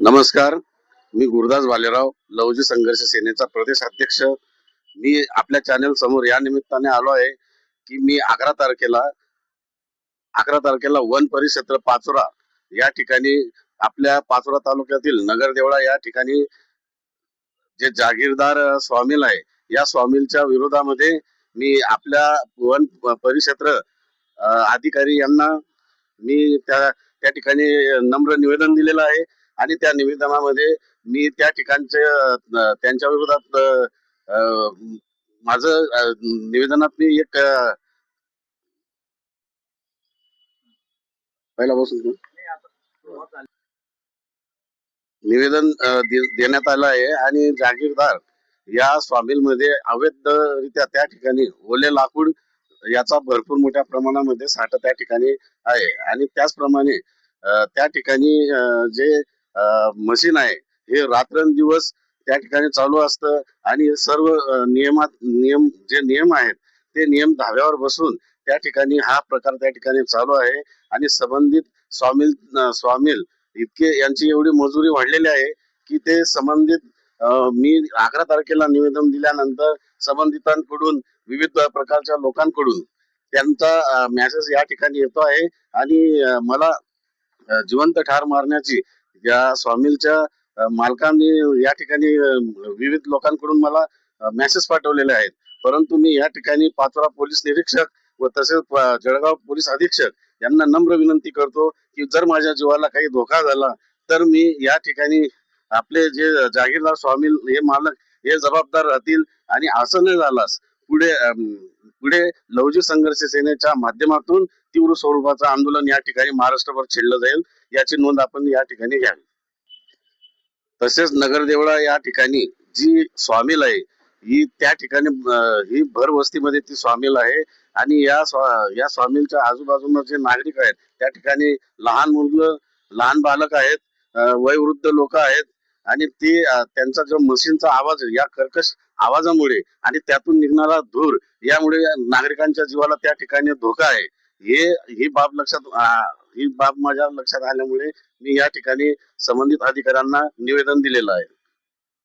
नमस्कार मी गुरुदास भालेराव लवजी संघर्ष सेनेचा प्रदेश अध्यक्ष. मी आपल्या चॅनेल समोर या निमित्ताने आलो आहे की मी अकरा तारखेला अकरा तारखेला वन परिक्षेत्र पाचोरा या ठिकाणी आपल्या पाचोरा तालुक्यातील नगरदेवळा या ठिकाणी जे जागीरदार स्वामिल आहे या स्वामिलच्या विरोधामध्ये मी आपल्या वन परिक्षेत्र अधिकारी यांना मी त्या त्या ठिकाणी नम्र निवेदन दिलेलं आहे आणि त्या निवेदनामध्ये मी त्या ठिकाणचे त्यांच्या विरोधात माझं निवेदनात मी एक पहिला बसून निवेदन देण्यात आलं आहे आणि जागीरदार या स्वामीलमध्ये अवैधरित्या त्या ठिकाणी ओले लाकूड याचा भरपूर मोठ्या प्रमाणामध्ये साठा त्या ठिकाणी आहे. आणि त्याचप्रमाणे त्या ठिकाणी जे मशीन आहे हे रात्रंदिवस त्या ठिकाणी चालू असतं. आणि सर्व नियमात नियम जे नियम आहेत ते नियम धाव्यावर बसून त्या ठिकाणी हा प्रकार त्या ठिकाणी चालू आहे. आणि संबंधित स्वामील स्वामील इतके यांची एवढी मजुरी वाढलेली आहे की ते संबंधित मी अकरा तारखेला निवेदन दिल्यानंतर संबंधितांकडून विविध प्रकारच्या लोकांकडून त्यांचा मेसेज या ठिकाणी येतो आहे. आणि मला जिवंत ठार मारण्याची या स्वामीलच्या मालकांनी या ठिकाणी विविध लोकांकडून मला मेसेज पाठवलेले आहेत. परंतु मी या ठिकाणी पाचोरा पोलीस निरीक्षक व तसेच जळगाव पोलीस अधीक्षक यांना नम्र विनंती करतो की जर माझ्या जीवाला काही धोका झाला तर मी या ठिकाणी आपले जे जागीरदार स्वामी हे मालक हे जबाबदार राहतील आणि असं नाही झालास पुढे पुढे लवजी संघर्ष सेनेच्या माध्यमातून तीव्र स्वरूपाचं आंदोलन या ठिकाणी महाराष्ट्रभर छेडलं जाईल याची नोंद आपण या ठिकाणी घ्यावी. तसेच नगरदेवळा या ठिकाणी जी स्वामील आहे ही त्या ठिकाणी ही भर वस्तीमध्ये ती स्वामील आहे आणि या स्वा- या स्वामीलच्या आजूबाजूला जे नागरिक आहेत त्या ठिकाणी लहान मुलं लहान बालक आहेत वयवृद्ध लोक आहेत आणि ते त्यांचा जो मशीनचा आवाज या कर्कश आवाजामुळे आणि त्यातून निघणारा धूर यामुळे नागरिकांच्या जीवाला त्या ठिकाणी धोका आहे. हे ही बाब लक्षात ही बाब माझ्या लक्षात आल्यामुळे मी या ठिकाणी संबंधित अधिकाऱ्यांना निवेदन दिलेलं आहे.